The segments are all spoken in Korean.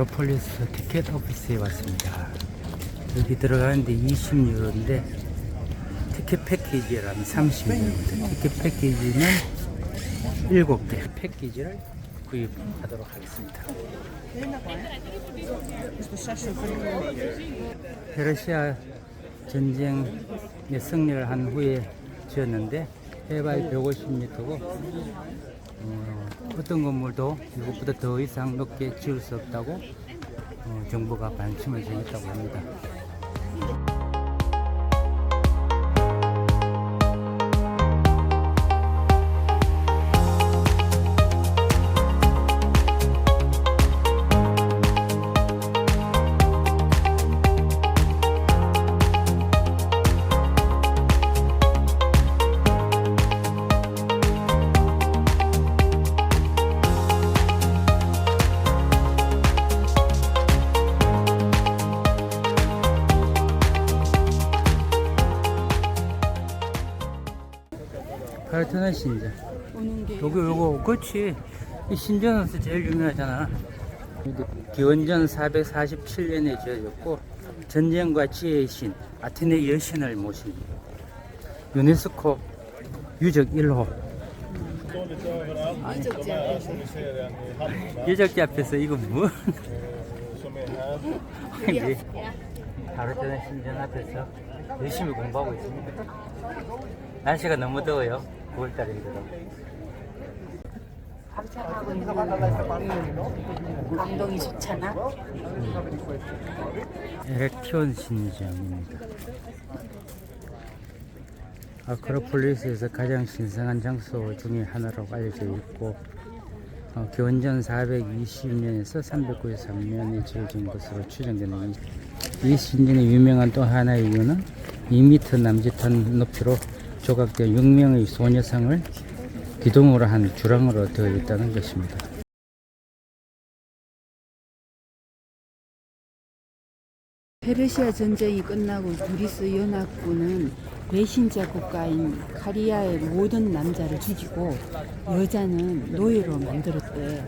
아크로폴리스 티켓 오피스에 왔습니다. 여기 들어가는데 20유로인데 티켓 패키지라면 30유로입니다. 티켓 패키지는 7개 패키지를 구입하도록 하겠습니다. 페르시아 전쟁에 승리를 한 후에 지었는데 해발 150m고 어, 어떤 건물도 이것보다 더 이상 높게 지을 수 없다고 어, 정부가 반침을 정했다고 합니다. 파르테논 신전. 오는 게 요거 요거 그렇지. 이 신전에서 제일 유명하잖아. 기원전 447년에 지어졌고 전쟁과 지혜의 신 아테네 여신을 모신 유네스코 유적 1호. 유적지 앞에서 유적지 앞에서 이거 뭐? 이게 파르테논 신전 앞에서 열심히 공부하고 있습니다. 날씨가 너무 더워요. 9월달인데도. 감상하고 있는 감동이 좋잖아. 에렉티온 신전입니다. 아크로폴리스에서 가장 신성한 장소 중에 하나라고 알려져 있고 어, 기원전 420년에서 393년에 지어진 것으로 추정되는 이, 이 신전의 유명한 또 하나의 이유는 2m 남짓한 높이로 조각된 6명의 소녀상을 기둥으로 한 주랑으로 되어 있다는 것입니다. 페르시아 전쟁이 끝나고 그리스 연합군은 배신자 국가인 카리아의 모든 남자를 죽이고 여자는 노예로 만들었대.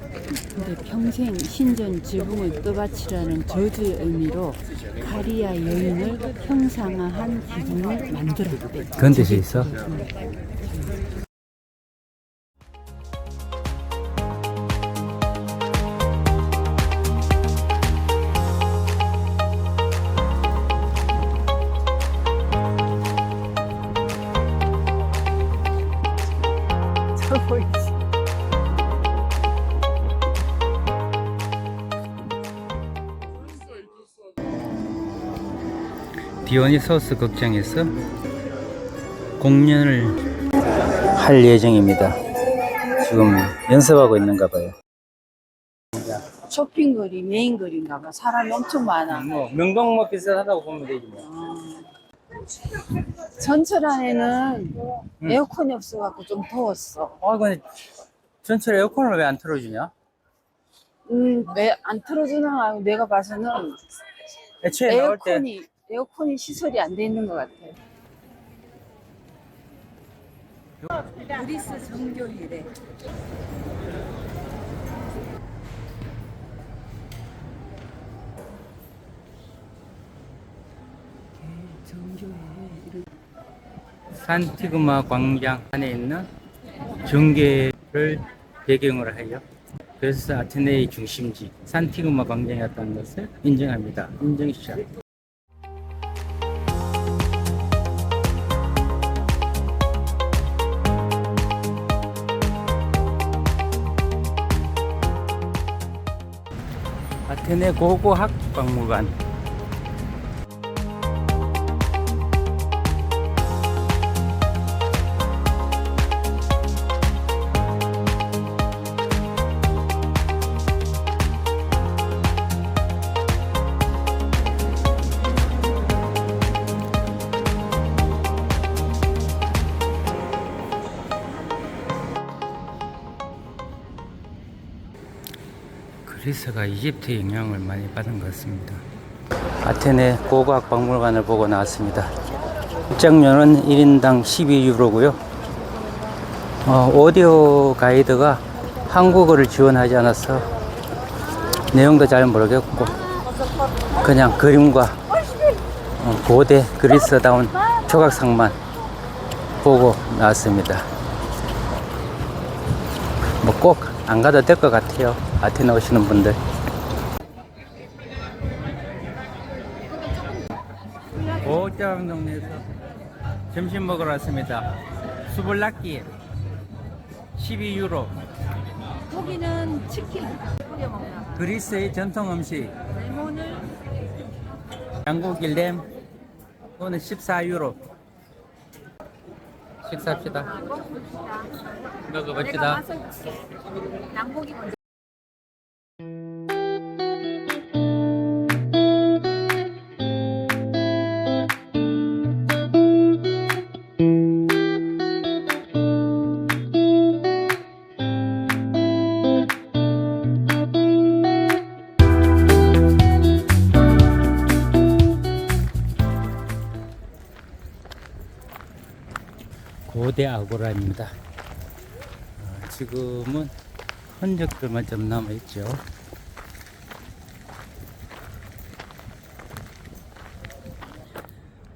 근데 평생 신전 지붕을 떠받치라는 저주의 의미로 카리아 여인을 형상화한 기둥을 만들었대. 그런 뜻이 있어? 저 디오니소스 극장에서 공연을 할 예정입니다. 지금 연습하고 있는가 봐요. 쇼핑거리 메인거리인가 봐. 사람이 엄청 많아. 뭐 명동 뭐 비슷하다고 보면 되지 뭐. 전철 안에는 에어컨이 없어갖고 좀 더웠어. 아 근데 전철 에어컨을 왜 안 틀어주냐? 음, 왜 안 틀어주나? 내가 봐서는 애초에 나올 때 에어컨이 에어컨이 시설이 안 돼 있는 것 같아. 그리스 정교일에 산티그마 광장 안에 있는 전개를 배경으로 하여 그래서 아테네의 중심지 산티그마 광장이었다는 것을 인정합니다. 인정시켜. 아테 네 고고학 박 그리스가 이집트 영향을 많이 받은 것 같습니다. 아테네 고고학 박물관을 보고 나왔습니다. 입장료는 1인당 12유로고요. 어, 오디오 가이드가 한국어를 지원하지 않아서 내용도 잘 모르겠고 그냥 그림과 어, 고대 그리스다운 조각상만 보고 나왔습니다. 뭐 꼭 안 가도 될 것 같아요. 아테네 오시는 분들. 오장 동네에서 점심 먹으러 왔습니다. 수블라키 12유로. 고기는 치킨 뿌려 먹나? 그리스의 전통 음식 레몬을 양고기 램 오늘 14유로. 식사합시다. 먹어봅시다. 양고기 먼저. 고대 아고라입니다. 어, 지금은 흔적들만 좀 남아있죠.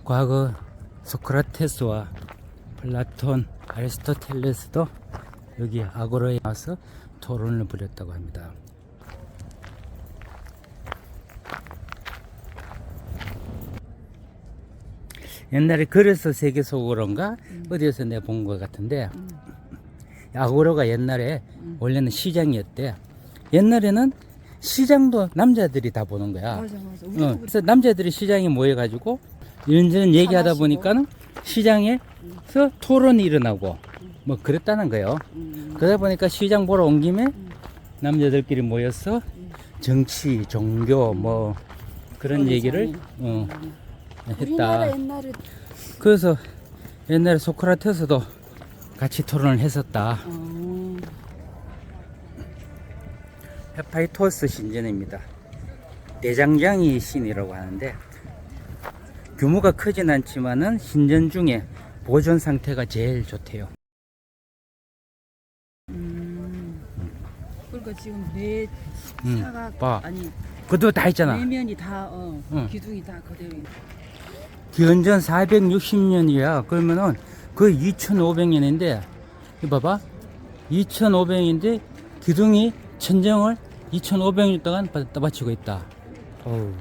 과거 소크라테스와 플라톤, 아리스토텔레스도 여기 아고라에 와서 토론을 벌였다고 합니다. 옛날에 그래서 세계 속으로인가 어디에서 내가 본 것 같은데 아고라가 옛날에 원래는 시장이었대. 옛날에는 시장도 남자들이 다 보는 거야. 맞아 맞아. 우리도 어, 그래서 남자들이 시장에 모여가지고 이런저런 얘기하다. 보니까는 시장에서 토론이 일어나고 뭐 그랬다는 거예요. 음. 그러다 보니까 시장 보러 온 김에 남자들끼리 모여서 정치, 종교 뭐 그런 얘기를. 어, 했다. 옛날에 그래서 옛날에 소크라테스도 같이 토론을 했었다. 어, 헤파이토스 신전입니다. 대장장이 신이라고 하는데 규모가 크진 않지만은 신전 중에 보존 상태가 제일 좋대요. 음. 그러니까 지금 내 음, 사각 봐. 아니 그것도 다 있잖아. 내면이 다 어, 응. 기둥이 다 그대로. 기원전 460년이야. 그러면은 거의 2500년인데 이거 봐봐. 2500년인데 기둥이 천정을 2500년 동안 받- 떠받치고 있다. 어우.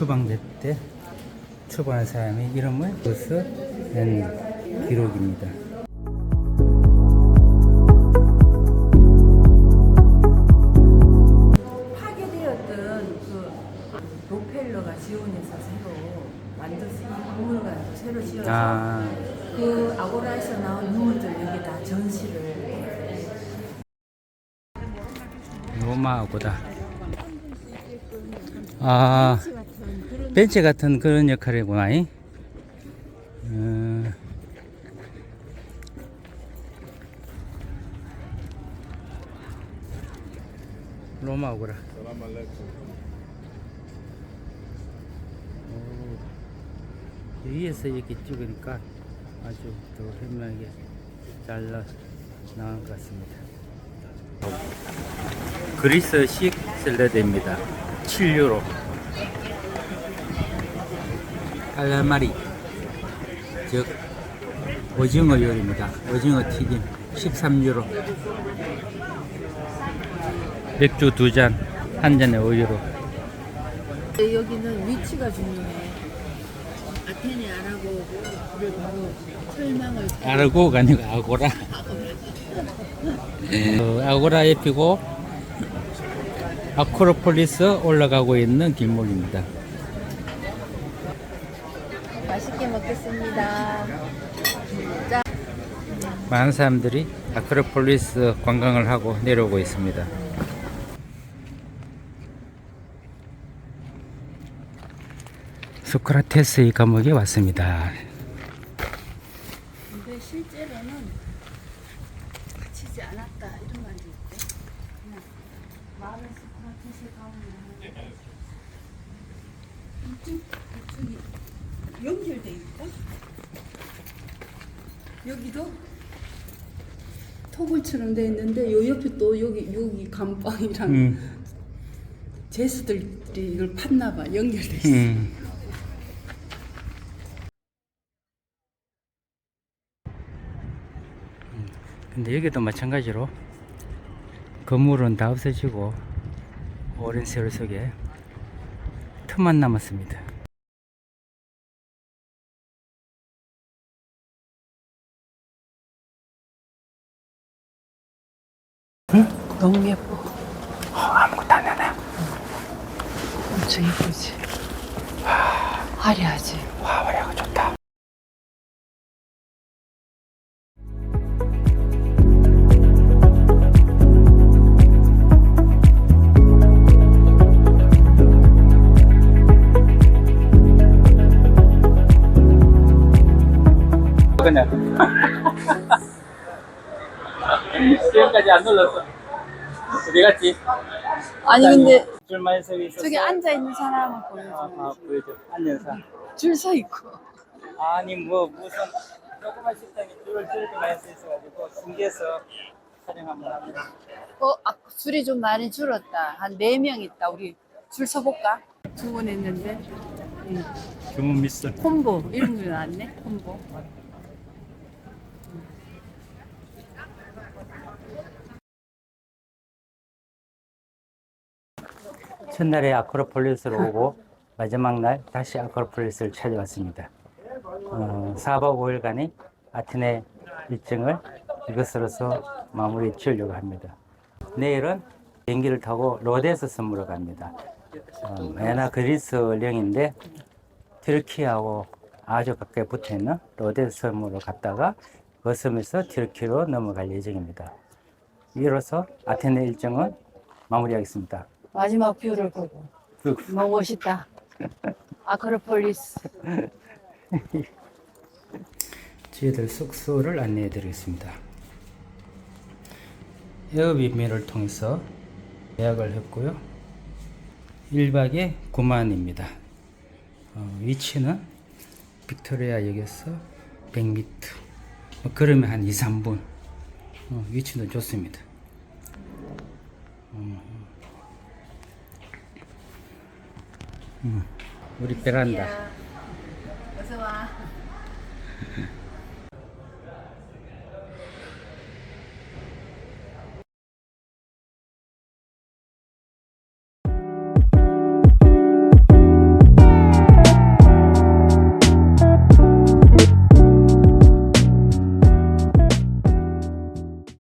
추방될 때 추방한 사람의 이름을 써서 낸 기록입니다. 벤치 같은 그런 역할이구나. 이. 음, 로마 오그라. 오, 위에서 이렇게 찍으니까 아주 더 현명하게 잘 나- 나온 것 같습니다. 그리스식 샐러드입니다. 7유로. 칼라마리. 즉, 오징어 요리입니다. 오징어 튀김. 13유로. 맥주 두 잔, 한 잔에 5유로. 여기는 위치가 중요해. 아테네 바로 설망을 아르고가 아니고 아고라. 어, 아고라 옆이고 아크로폴리스 올라가고 있는 길목입니다. 맛있게 먹겠습니다. 많은 사람들이 아크로폴리스 관광을 하고 내려오고 있습니다. 소크라테스의 감옥에 왔습니다. 근데 실제로는 갇히지 않았 연결돼 있다? 여기도 토굴처럼 돼 있는데 요 옆에 또 여기 여기 감방이랑 음. 제수들이 이걸 팠나 봐 연결돼 있어. 음. 음, 근데 여기도 마찬가지로 건물은 다 없어지고 오랜 세월 속에 틈만 남았습니다. 너무 예뻐. 아무것도 안 하네. 엄청 예쁘지. 화려하지. 와, 화려하고 좋다. 그냥 지금까지 안 눌렀어. 어디 갔지? 아니 근데 줄만 서 있었어. 저기 앉아 있는 사람을 아, 보여줘. 아, 보여줘. 앉아서. 줄서 있고. 아니 뭐 무슨 조그만 식당에 줄을 저렇게 많이 서 있어가지고 신기해서 촬영 한번 합니다. 어, 아, 줄이 좀 많이 줄었다. 한 네 명 있다. 우리 줄 서볼까? 주문했는데 응. 주문 미스. 콤보 이런 거 나왔네. 콤보. 첫날에 아크로폴리스로 오고 마지막 날 다시 아크로폴리스를 찾아왔습니다. 어, 4박 5일간의 아테네 일정을 이것으로서 마무리 지으려고 합니다. 내일은 비행기를 타고 로데스 섬으로 갑니다. 어, 메나 그리스 령인데 튀르키하고 아주 가까이 붙어 있는 로데스 섬으로 갔다가 그 섬에서 튀르키로 넘어갈 예정입니다. 이로써 아테네 일정은 마무리하겠습니다. 마지막 뷰를 보고 너무 멋있다. 아크로폴리스. 저희들 숙소를 안내해 드리겠습니다. 에어비메를 통해서 예약을 했고요. 1박에 9만입니다. 어, 위치는 빅토리아 역에서 100m. 뭐 걸으면 한 2, 3분. 어, 위치도 좋습니다. 음. 음, 우리 베란다. 어서 와.